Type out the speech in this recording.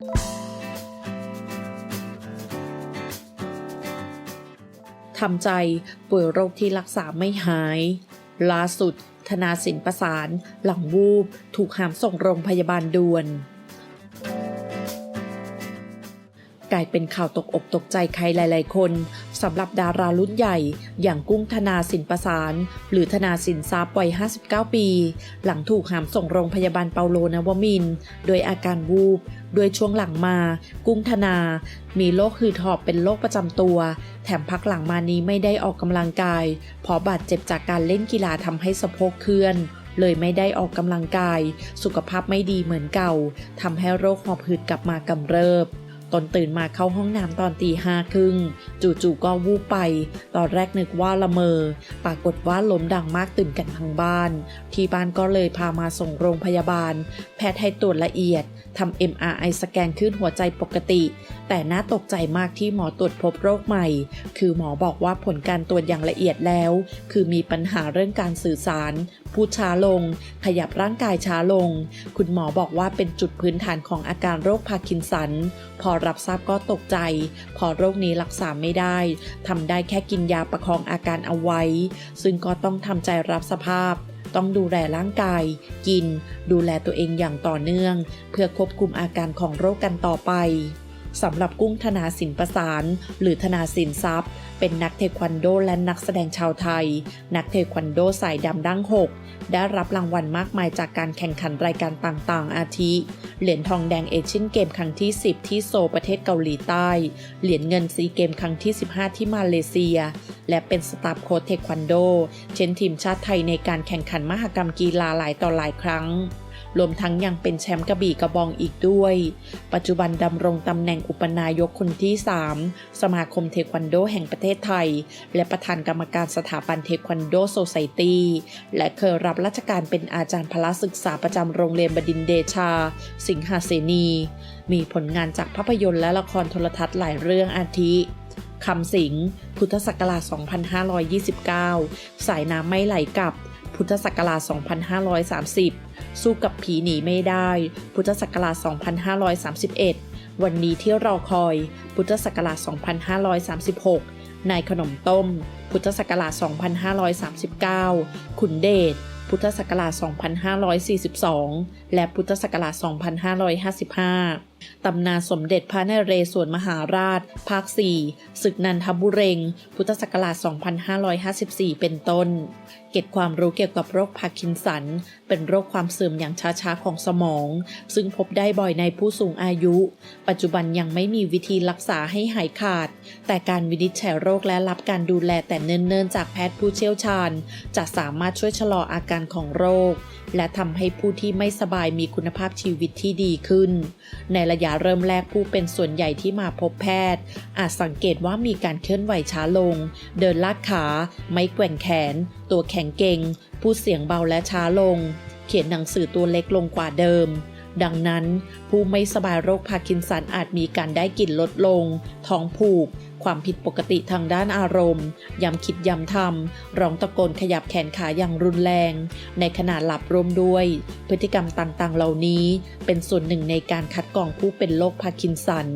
ทำใจป่วยโรคที่รักษาไม่หาย ล่าสุด ธนาสินประสาน หลังวูบ ถูกหามส่งโรงพยาบาลด่วน กลายเป็นข่าวตกอกตกใจใครหลาย ๆ คน สำหรับดารารุ่นใหญ่ อย่างกุ้งธนาสินประสาน หรือธนาสินทรัพย์วัย 59 ปี หลังถูกหามส่งโรงพยาบาลเปาโลนวมิน โดยอาการวูบ โดยช่วงหลังมา กุ้งธนา มีโรคหืดหอบเป็นโรคประจำตัว แถมพักหลังมานี้ไม่ได้ออกกำลังกาย เพราะบาดเจ็บจากการเล่นกีฬาทำให้สะโพกเคลื่อนเลยไม่ได้ออกกำลังกาย สุขภาพไม่ดีเหมือนเก่าทำให้โรคหอบหืดกลับมากำเริบ ตนตื่นมาเข้าห้องน้ำตอนตีห้าครึ่งจู่ๆก็วูบไป ตอนแรกนึกว่าละเมอ ปรากฏว่าล้มดังมากตื่นกันทั้งบ้าน ที่บ้านก็เลยพามาส่งโรงพยาบาล แพทย์ให้ตรวจละเอียดทำ MRI สแกนขึ้นหัวใจปกติ แต่น่าตกใจมากที่หมอตรวจพบโรคใหม่ คือหมอบอกว่าผลการตรวจอย่างละเอียดแล้ว คือมีปัญหาเรื่องการสื่อสาร พูดช้าลง ขยับร่างกายช้าลง คุณหมอบอกว่าเป็นจุดพื้นฐานของอาการโรคพาร์กินสัน พอรับทราบก็ตกใจ พอโรคนี้รักษาไม่ได้ทำได้แค่กินยาประคองอาการเอาไว้ ซึ่งก็ต้องทำใจรับสภาพ ต้องดูแลร่างกาย กิน ดูแลตัวเองอย่างต่อเนื่อง เพื่อควบคุมอาการของโรคกันต่อไป สำหรับกุ้งธนาสินประสาน หรือธนาสินทรัพย์ เป็นนักเทควันโดและนักแสดงชาวไทย นักเทควันโดสายดำดั้งหกได้รับรางวัลมากมายจากการแข่งขันรายการต่างๆ อาทิ เหรียญทองแดงเอเชียนเกมครั้งที่ 10 ที่โซลประเทศเกาหลีใต้ เหรียญเงินซีเกมครั้งที่ 15 ที่มาเลเซีย และเป็นสตาฟโค้ชเทควันโด เช่นทีมชาติไทยในการแข่งขันมหกรรมกีฬาหลายต่อหลายครั้ง รวมทั้งยังเป็นแชมป์กระบี่กระบองอีกด้วย ปัจจุบันดำรงตำแหน่งอุปนายกคนที่ 3 สมาคมเทควันโดแห่งประเทศไทย และประธานกรรมการสถาบันเทควันโดโซไซตี้และเคยรับราชการเป็นอาจารย์พละศึกษาประจำโรงเรียนบดินเดชา สิงหาเสนี มีผลงานจากภาพยนตร์และละครโทรทัศน์หลายเรื่องอาทิคำสิง พุทธศักราช 2529 สายน้ำไม่ไหลกลับ พุทธศักราช 2530 สู้กับผีหนีไม่ได้ พุทธศักราช 2531 วันนี้ที่รอคอย พุทธศักราช 2536 นายขนมต้ม พุทธศักราช 2539 ขุนเดช พุทธศักราช 2542 และพุทธศักราช 2555 ตำนานสมเด็จพระนเรศวรมหาราช ภาค 4 ศึกนันทบุเรง พุทธศักราช 2554 เป็นต้น เก็บความรู้เกี่ยวกับโรคพาร์กินสัน เป็นโรคความเสื่อมอย่างช้าๆ ของสมอง ซึ่งพบได้บ่อยในผู้สูงอายุ ปัจจุบันยังไม่มีวิธีรักษาให้หายขาด แต่การวินิจฉัยโรคและรับการดูแลแต่เนิ่นๆ จากแพทย์ผู้เชี่ยวชาญ จะสามารถช่วยชะลออาการของโรค และทำให้ผู้ที่ไม่สบายมีคุณภาพชีวิตที่ดีขึ้น ในระยะเริ่มแรกผู้เป็นส่วนใหญ่ที่มาพบแพทย์ อาจสังเกตว่ามีการเคลื่อนไหวช้าลง เดินลากขา ไม่แกว่งแขน ตัวแข็งเก่งพูดเสียงเบาและช้าลง เขียนหนังสือตัวเล็กลงกว่าเดิม ดังนั้น ผู้ไม่สบายโรคพาร์กินสันอาจมีการได้กลิ่นลดลง ท้องผูก ความผิดปกติทางด้านอารมณ์ ย้ำคิดย้ำทำ ร้องตะโกนขยับแขนขาอย่างรุนแรง ในขณะหลับร่วมด้วย พฤติกรรมต่างๆ เหล่านี้ เป็นส่วนหนึ่งในการคัดกรองผู้เป็นโรคพาร์กินสัน